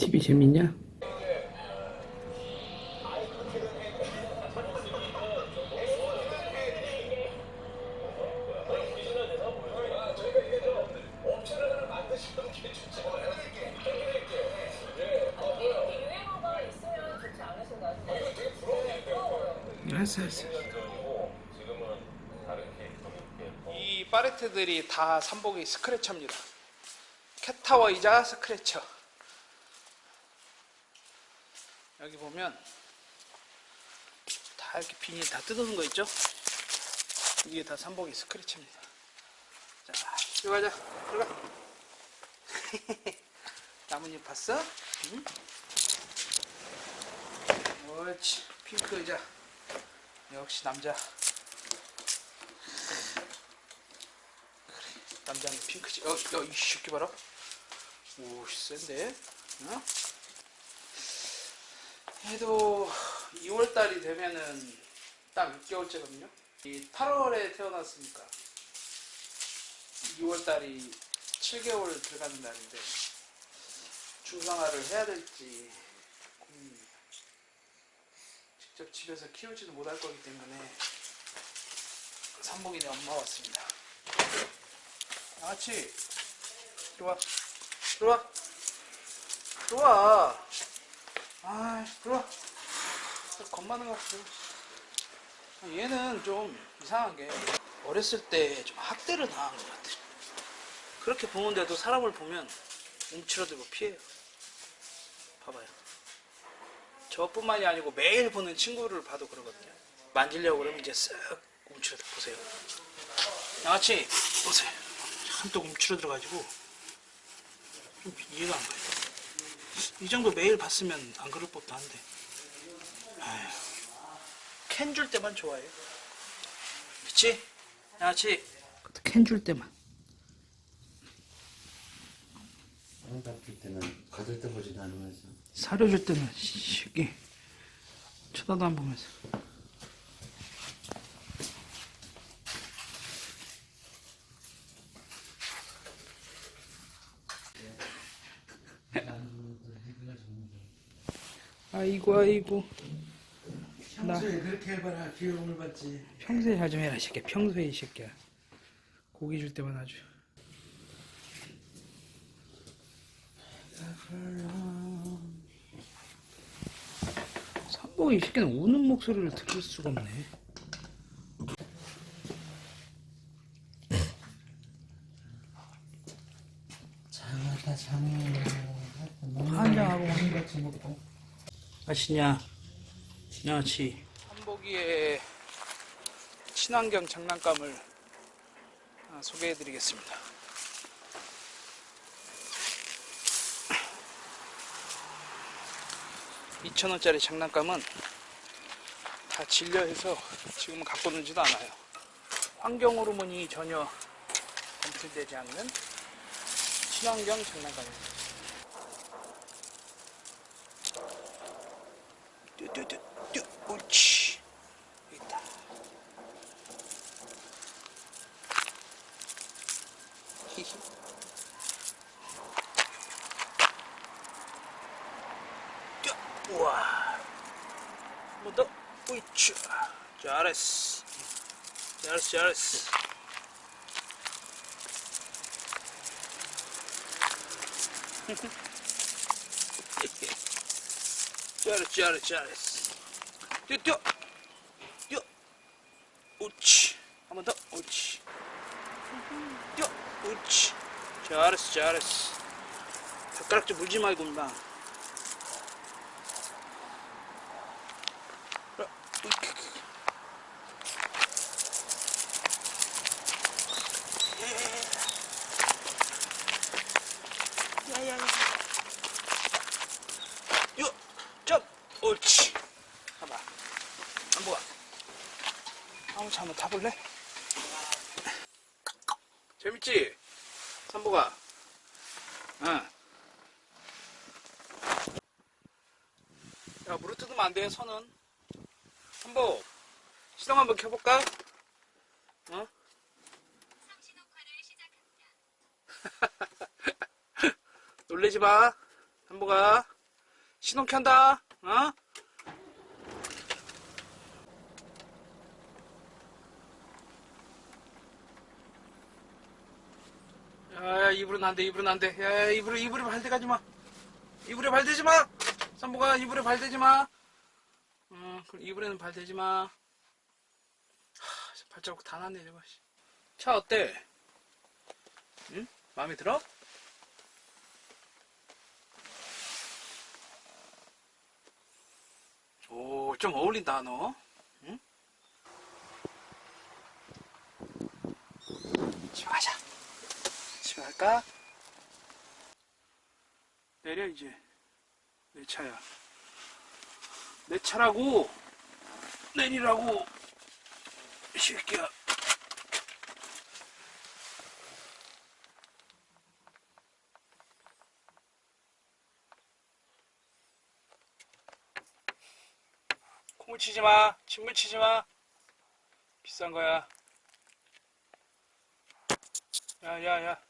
TV 재밌냐? 이 파레트들이 다 삼복이 스크래쳐입니다. 캣타워이자 스크래쳐. 여기 보면 다 이렇게 비닐 다 뜯어놓은 거 있죠? 이게 다 삼복이 스크래쳐입니다. 자, 들어가자. 들어가. 나뭇잎 봤어? 응? 옳지. 핑크 의자. 역시 남자. 남자는 핑크지. 어, 어, 이 새끼 봐라. 오, 센데. 어? 해도 2월달이 되면은 딱 6개월째거든요. 이 8월에 태어났으니까 2월달이 7개월 들어가는 날인데 중성화를 해야 될지 고민입니다. 직접 집에서 키우지도 못할 거기 때문에 산복이네 엄마 왔습니다. 아치 들어와 들어와 들어와 아 들어와. 겁 많은 것 같아 얘는 좀 이상하게 어렸을 때 좀 학대를 당한 것 같아. 그렇게 보는데도 사람을 보면 움츠러들고 피해요. 봐봐요. 저뿐만이 아니고 매일 보는 친구를 봐도 그러거든요. 만지려고 그러면 이제 쓱 움츠러들 보세요. 양아치 보세요. 한쪽 움츠러들어가지고 좀 이해가 안 가요. 이 정도 매일 봤으면 안 그럴 법도 한데. 캔 줄 때만 좋아해요. 그치? 양아치. 캔 줄 때만 안 바뀔 때는 가들 때 보지도 않으면서 사료 줄 때는 쉽게 쳐다도 안 보면서 아이고 아이고. 평소에 그렇게 해봐라. 귀여움을 받지. 평소에 잘 좀 해라 이 새끼야. 평소에 이 새끼야. 고기 줄 때만 아주. 삼복이 이 새끼는 우는 목소리를 들을 수가 없네. 장하다 장해. 환장하고 같이 먹고 맛있냐 양아치 한복이의 친환경 장난감을 아, 소개해드리겠습니다. 이천 원짜리 장난감은 다 진료해서 지금은 갖고 놀지도 않아요. 환경 호르몬이 전혀 검출되지 않는 친환경 장난감입니다. 뚜뚜뚜뚜 옳지 여기 있다 히히 뚜 우와 한번더 우이쭈 잘했어 잘했어 잘했어 잘했어 잘했어 잘했어 뛰어 뛰어. 뛰어. 옳지. 한 번 더. 옳지. 뛰어. 옳지. 잘했어 잘했어. 젓가락 좀 물지 말고 임마 어, 으이크. 야야야 요, 점, 옳지. 봐봐. 한번 한번 한번 타볼래? 재밌지? 삼보가. 응. 야, 물을 뜯으면 안 돼, 손은. 삼보, 시동 한번 켜볼까? 어? 놀래지 마. 한보가 신호 켠다. 어? 야, 야 이불은 안 돼, 이불은 안 돼. 야, 야 이불에, 이불에 발대 가지 마. 이불에 발대지 마! 삼보가 이불에 발대지 마. 어, 그럼 이불에는 발대지 마. 하, 발자국 다 났네, 저거. 씨. 차 어때? 응? 마음에 들어? 오, 좀 어울린다, 너. 응? 집에 갈까? 내려, 이제. 내 차야. 내 차라고! 내리라고! 이 새끼야. 콩을 치지 마. 침물 치지 마. 비싼 거야. 야, 야, 야.